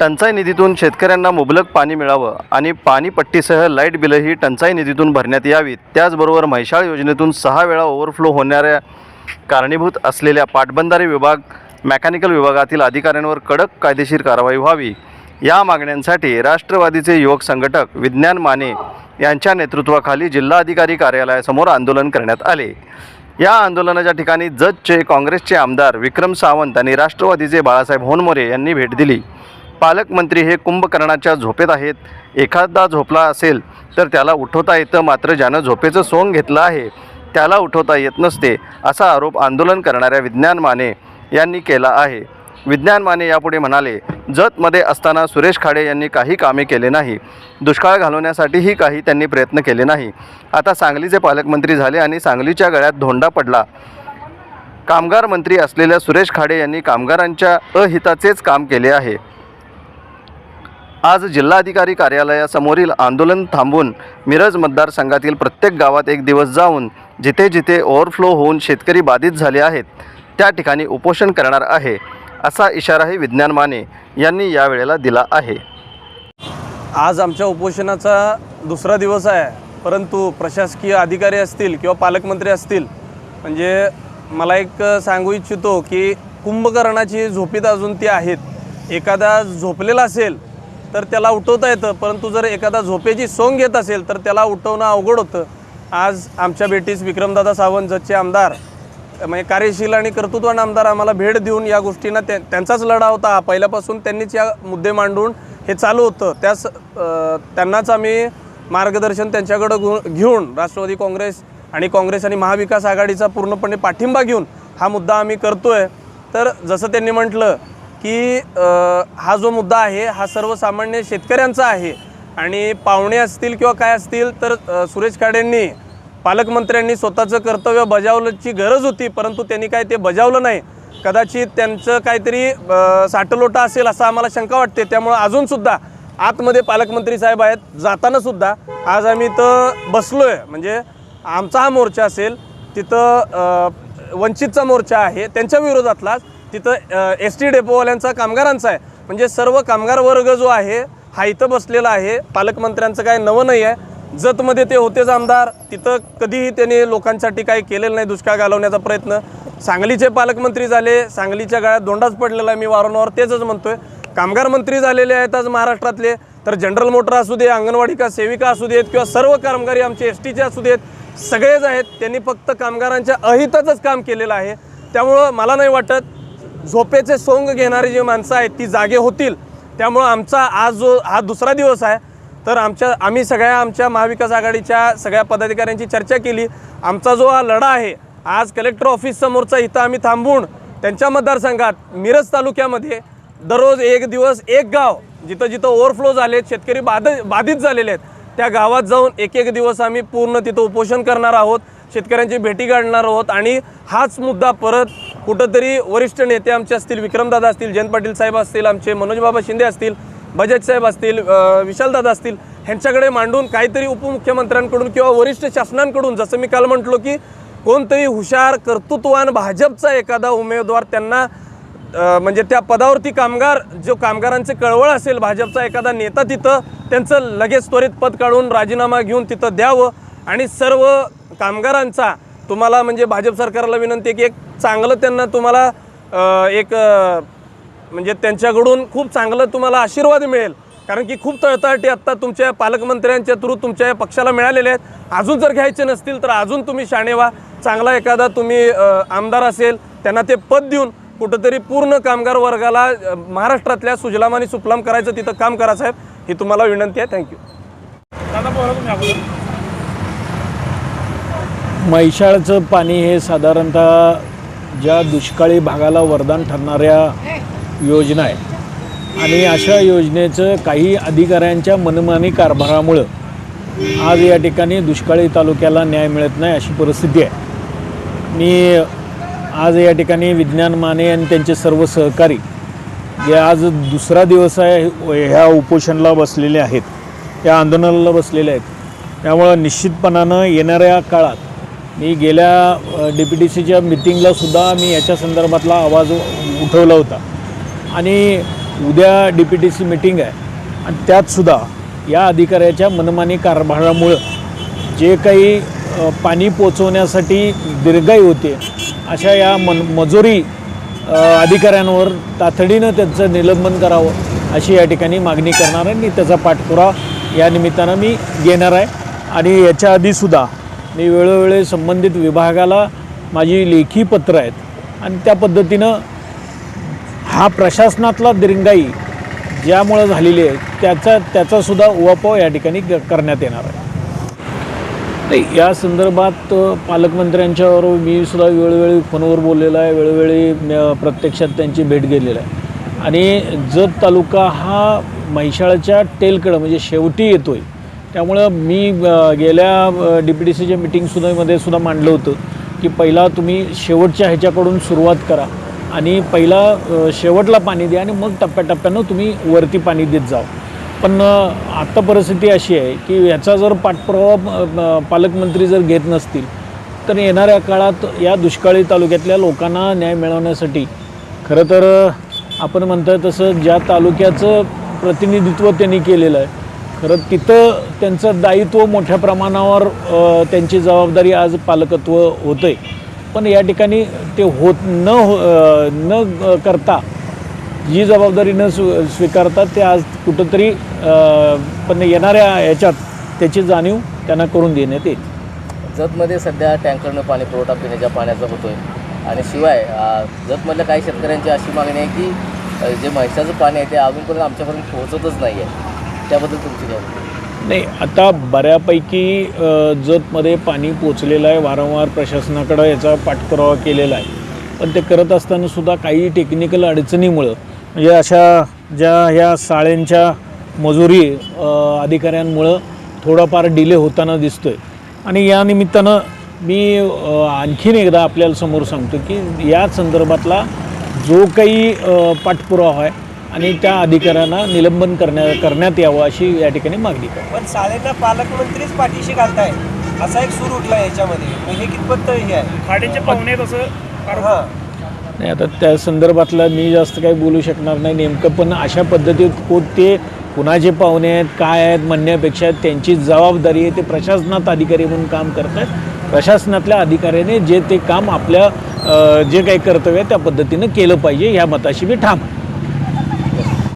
टंचाई निधीतून शेतकऱ्यांना मुबलक पाणी मिळावं आणि पाणीपट्टीसह लाइट बिलंही टंचाई निधीतून भरण्यात यावीत. त्याचबरोबर म्हैशाळ योजनेतून सहा वेळा ओव्हरफ्लो होणाऱ्या कारणीभूत असलेल्या पाटबंधारे विभाग मेकॅनिकल विभागातील अधिकाऱ्यांवर कडक कायदेशीर कारवाई व्हावी. या मागण्यांसाठी राष्ट्रवादीचे युवक संघटक विज्ञान माने यांच्या नेतृत्वाखाली जिल्हाधिकारी कार्यालयासमोर आंदोलन करण्यात आले. या आंदोलनाच्या ठिकाणी जजचे काँग्रेसचे आमदार विक्रम सावंत आणि राष्ट्रवादीचे बाळासाहेब होनमोरे यांनी भेट दिली. पालकमंत्री हे कुंभकर्णाच्या झोपेत आहेत. एखादा झोपला असेल तर त्याला उठवता येतं मात्र ज्यानं झोपेचं सोंग घेतलं आहे त्याला उठवता येत नसते असा आरोप आंदोलन करणाऱ्या विज्ञान माने यांनी केला आहे. विज्ञान माने यापुढे म्हणाले जतमध्ये असताना सुरेश खाडे यांनी काही कामे केले नाही. दुष्काळ घालवण्यासाठीही काही त्यांनी प्रयत्न केले नाही. आता सांगलीचे पालकमंत्री झाले आणि सांगलीच्या गळ्यात धोंडा पडला. कामगार मंत्री असलेल्या सुरेश खाडे यांनी कामगारांच्या अहिताचेच काम केले आहे. आज जिल्हाधिकारी कार्यालयासमोरील आंदोलन थांबवून मिरज मतदारसंघातील प्रत्येक गावात एक दिवस जाऊन जिथे जिथे ओव्हरफ्लो होऊन शेतकरी बाधित झाले आहेत त्या ठिकाणी उपोषण करणार आहे असा इशाराही विज्ञान माने यांनी यावेळेला दिला आहे. आज आमच्या उपोषणाचा दुसरा दिवस आहे परंतु प्रशासकीय अधिकारी असतील किंवा पालकमंत्री असतील म्हणजे मला एक सांगू इच्छितो की कुंभकर्णाची झोपीत अजून ती आहेत. एखादा झोपलेला असेल तर त्याला उठवता येतं. परंतु जर एखादा झोपेची सोंग घेत असेल तर त्याला उठवणं अवघड होतं. आज आमच्या भेटीस विक्रमदादा सावंत जतचे आमदार म्हणजे कार्यशील आणि कर्तृत्वान आमदार आम्हाला भेट देऊन या गोष्टींना त्या त्यांचाच लढा होता. हा पहिल्यापासून त्यांनीच या मुद्दे मांडून हे चालू होतं. त्यास त्यांनाच आम्ही मार्गदर्शन त्यांच्याकडं घेऊन घेऊन राष्ट्रवादी काँग्रेस आणि काँग्रेस आणि महाविकास आघाडीचा पूर्णपणे पाठिंबा घेऊन हा मुद्दा आम्ही करतो आहे तर जसं त्यांनी म्हटलं की हा जो मुद्दा आहे हा सर्वसामान्य शेतकऱ्यांचा आहे आणि पाहुणे असतील किंवा काय असतील तर सुरेश खाडेंनी पालकमंत्र्यांनी स्वतःचं कर्तव्य बजावल्याची गरज होती परंतु त्यांनी काय ते बजावलं नाही. कदाचित त्यांचं काहीतरी साठलोटा असेल असं आम्हाला शंका वाटते. त्यामुळं अजूनसुद्धा आतमध्ये पालकमंत्री साहेब आहेत जाताना सुद्धा आज आम्ही इथं बसलो आहे म्हणजे आमचा हा मोर्चा असेल तिथं वंचितचा मोर्चा आहे त्यांच्या विरोधातलाच तिथं एस टी डेपोवाल्यांचा कामगारांचा आहे. म्हणजे सर्व कामगार वर्ग जो आहे हा इथं बसलेला आहे. पालकमंत्र्यांचं काय नवं नाही आहे. जतमध्ये ते होतेच आमदार. तिथं कधीही त्यांनी लोकांसाठी काही केलेलं नाही दुष्काळ घालवण्याचा प्रयत्न. सांगलीचे पालकमंत्री झाले. सांगलीच्या गाळ्यात दोंडाच पडलेला आहे मी वारंवार तेचच म्हणतोय. कामगार मंत्री झालेले आहेत आज महाराष्ट्रातले. तर जनरल मोटर असू दे अंगणवाडी का सेविका असू देत किंवा सर्व कामगारी आमचे एस टीचे असू देत सगळेच आहेत. त्यांनी फक्त कामगारांच्या अहिताचंच काम केलेलं आहे. त्यामुळं मला नाही वाटत झोपेचे सोंग घेणारी जी माणसं आहेत ती जागे होतील. त्यामुळं आमचा आज जो हा दुसरा दिवस आहे तर आमच्या आम्ही सगळ्या आमच्या महाविकास आघाडीच्या सगळ्या पदाधिकाऱ्यांची चर्चा केली. आमचा जो हा लढा आहे आज कलेक्टर ऑफिससमोरचा इथं आम्ही थांबून त्यांच्या मतदारसंघात मिरज तालुक्यामध्ये दररोज एक दिवस एक गाव जिथं जिथं ओव्हरफ्लो झालेत शेतकरी बाध बाधित झालेले आहेत त्या गावात जाऊन एक एक दिवस आम्ही पूर्ण तिथं उपोषण करणार आहोत. शेतकऱ्यांची भेटी काढणार आहोत. आणि हाच मुद्दा परत कुठंतरी वरिष्ठ नेते आमचे असतील विक्रमदादा असतील जयंत पाटील साहेब असतील आमचे मनोजबाबा शिंदे असतील बजाज साहेब असतील विशालदादा असतील ह्यांच्याकडे मांडून काहीतरी उपमुख्यमंत्र्यांकडून किंवा वरिष्ठ शासनांकडून जसं मी काल म्हटलो की कोणतरी हुशार कर्तृत्वान भाजपचा एखादा उमेदवार त्यांना म्हणजे त्या पदावरती कामगार जो कामगारांचे कळवळ असेल भाजपचा एखादा नेता तिथं त्यांचं लगेच त्वरित पद काढून राजीनामा घेऊन तिथं द्यावं. आणि सर्व कामगारांचा तुम्हाला म्हणजे भाजप सरकारला विनंती आहे की एक चांगलं त्यांना तुम्हाला एक म्हणजे त्यांच्याकडून खूप चांगलं तुम्हाला आशीर्वाद मिळेल. कारण की खूप तळतळटी आत्ता तुमच्या पालकमंत्र्यांच्या थ्रू तुमच्या या पक्षाला मिळालेले आहेत. अजून जर घ्यायचे नसतील तर अजून तुम्ही शाणे व्हा. चांगला एखादा तुम्ही आमदार असेल त्यांना ते पद देऊन कुठंतरी पूर्ण कामगार वर्गाला महाराष्ट्रातल्या सुजलाम आणि सुफलाम करायचं तिथं काम करा साहेब. ही तुम्हाला विनंती आहे. थँक्यू महिषाळचं पाणी हे साधारणतः ज्या दुष्काळी भागाला वरदान ठरणाऱ्या योजना आहे आणि अशा योजनेचं काही अधिकाऱ्यांच्या मनमानी कारभारामुळं आज या ठिकाणी दुष्काळी तालुक्याला न्याय मिळत नाही अशी परिस्थिती आहे. मी आज या ठिकाणी विज्ञान माने आणि त्यांचे सर्व सहकारी जे आज दुसरा दिवस आहे ह्या उपोषणाला बसलेले आहेत या आंदोलनाला बसलेले आहेत. त्यामुळं निश्चितपणानं येणाऱ्या काळात मी गेल्या डी पी टी सीच्या मिटिंगलासुद्धा मी याच्या संदर्भातला आवाज उठवला होता. आणि उद्या D P T C meeting आहे. आणि त्यातसुद्धा या अधिकाऱ्याच्या मनमानी कारभारामुळं जे काही पाणी पोचवण्यासाठी दीर्घाई होते अशा या मन मजुरी अधिकाऱ्यांवर तातडीनं त्यांचं निलंबन करावं अशी या ठिकाणी मागणी करणार आहे. आणि त्याचा पाठपुरावा या निमित्तानं मी घेणार आहे. आणि याच्या आधीसुद्धा मी वेळोवेळी संबंधित विभागाला माझी लेखी पत्र आहेत. आणि त्या पद्धतीनं हा प्रशासनातला दिरंगाई ज्यामुळं झालेली आहे त्याचा त्याचासुद्धा उहापोह या ठिकाणी क- करण्यात येणार आहे. नाही या संदर्भात पालकमंत्र्यांच्यावर मी सुद्धा वेळोवेळी फोनवर बोललेला आहे वेळोवेळी प्रत्यक्षात त्यांची भेट गेलेली आहे. आणि जत तालुका हा म्हैशाळच्या टेलकडं म्हणजे शेवटी येतो आहे त्यामुळं मी गेल्या डी पी डी सीच्या मिटिंगसुद्धामध्ये सुद्धा मांडलं होतं की पहिला तुम्ही शेवटच्या ह्याच्याकडून सुरुवात करा आणि पहिला शेवटला पाणी द्या आणि मग टप्प्याटप्प्यानं तुम्ही वरती पाणी देत जाव. पण आत्ता परिस्थिती अशी आहे की याचा जर पाठपुरावा पालकमंत्री जर घेत नसतील तर येणाऱ्या काळात या दुष्काळी तालुक्यातल्या लोकांना न्याय मिळवण्यासाठी खरं तर आपण म्हणतोय तसं ज्या तालुक्याचं प्रतिनिधित्व त्यांनी केलेलं आहे खरं तिथं त्यांचं दायित्व मोठ्या प्रमाणावर त्यांची जबाबदारी आज पालकत्व होतं आहे पण या ठिकाणी ते होत न हो न करता जी जबाबदारी न स्व स्वीकारतात ते आज कुठंतरी पण येणाऱ्या याच्यात त्याची जाणीव त्यांना करून देण्यात येईल. जतमध्ये सध्या टँकरनं पाणी पुरवठा पिण्याच्या पाण्याचा होतो आहे आणि शिवाय जतमधल्या काही शेतकऱ्यांची अशी मागणी आहे की जे म्हैसाचं पाणी आहे ते अजूनपर्यंत आमच्यापर्यंत पोहोचतच नाही आहे त्याबद्दल तुमची काय? नाही आता बऱ्यापैकी जतमध्ये पाणी पोचलेलं आहे. वारंवार प्रशासनाकडं याचा पाठपुरावा केलेला आहे. पण ते करत असताना सुद्धा काही टेक्निकल अडचणीमुळं म्हणजे अशा ज्या ह्या साळ्यांच्या मजुरी अधिकाऱ्यांमुळं थोडाफार डिले होताना दिसतोय. आणि या निमित्तानं मी आणखीन एकदा आपल्याला समोर सांगतो की या संदर्भातला जो काही पाठपुरावा आहे आणि त्या अधिकाऱ्यांना निलंबन करण्या करण्यात यावं अशी या ठिकाणी मागणी करतो पण सालेंना पालकमंत्रीच पाठीशी घालताय. असा एक सूर उठला याच्यामध्ये. मग हे कितपत हे आहे? खाडीचे पाहुणे तसं हा. नाही आता त्या संदर्भातलं मी जास्त काही बोलू शकणार नाही नेमकं पण अशा पद्धतीत को ते कुणाचे पाहुणे आहेत काय आहेत म्हणण्यापेक्षा त्यांची जबाबदारी आहे ते प्रशासनात अधिकारी म्हणून काम करत आहेत प्रशासनातल्या अधिकाऱ्याने जे ते काम आपल्या जे काही कर्तव्य आहे त्या पद्धतीनं केलं पाहिजे ह्या मताशी मी ठाम आहे.